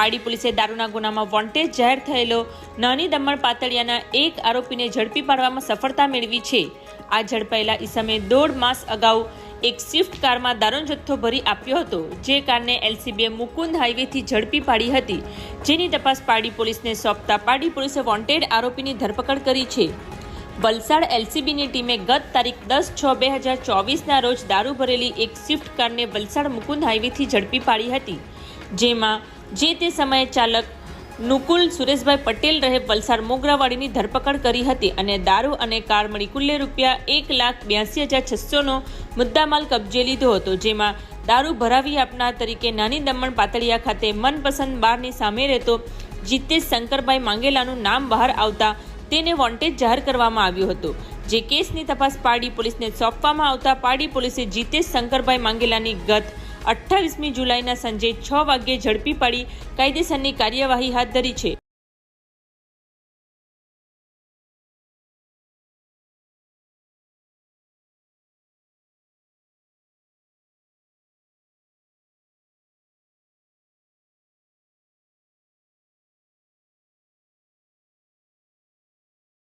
પારડી પોલીસે દારૂના ગુનામાં વોન્ટેડ જાહેર થયેલો નાની દમણ પાતળિયાના એક આરોપીને ઝડપી પાડવામાં સફળતા મેળવી છે. આ ઝડપાયેલા ઈસમે દોઢ માસ અગાઉ એક સ્વિફ્ટ કારમાં દારૂનો જથ્થો ભરી આપ્યો હતો, જે કારને એલસીબીએ મુકુંદ હાઈવેથી ઝડપી પાડી હતી. જેની તપાસ પારડી પોલીસને સોંપતા પારડી પોલીસે વોન્ટેડ આરોપીની ધરપકડ કરી છે. વલસાડ એલસીબીની ટીમે ગત તારીખ દસ છ બે હજાર ચોવીસના રોજ દારૂ ભરેલી એક સ્વિફ્ટ કારને વલસાડ મુકુંદ હાઈવેથી ઝડપી પાડી હતી, જેમાં જે તે સમયે ચાલક નુકુલ સુરેશભાઈ પટેલ રહે વલસાડ મોગરાવાડીની ધરપકડ કરી હતી અને દારૂ અને કાર મળી કુલ્લે રૂપિયા એક લાખ બ્યાસી હજાર છસોનો મુદ્દામાલ કબજે લીધો હતો, જેમાં દારૂ ભરાવી આપનાર તરીકે નાની દમણ પાતળિયા ખાતે મનપસંદ બારની સામે રહેતો જીતેશ શંકરભાઈ માંગેલાનું નામ બહાર આવતા તેને વોન્ટેજ જાહેર કરવામાં આવ્યો હતો. જે કેસની તપાસ પારડી પોલીસને સોંપવામાં આવતા પારડી પોલીસે જીતેશ શંકરભાઈ માંગેલાની ગત અઠ્ઠાવીસમી જુલાઈના સાંજે છ વાગ્યે ઝડપી પાડી કાયદેસરની કાર્યવાહી હાથ ધરી છે.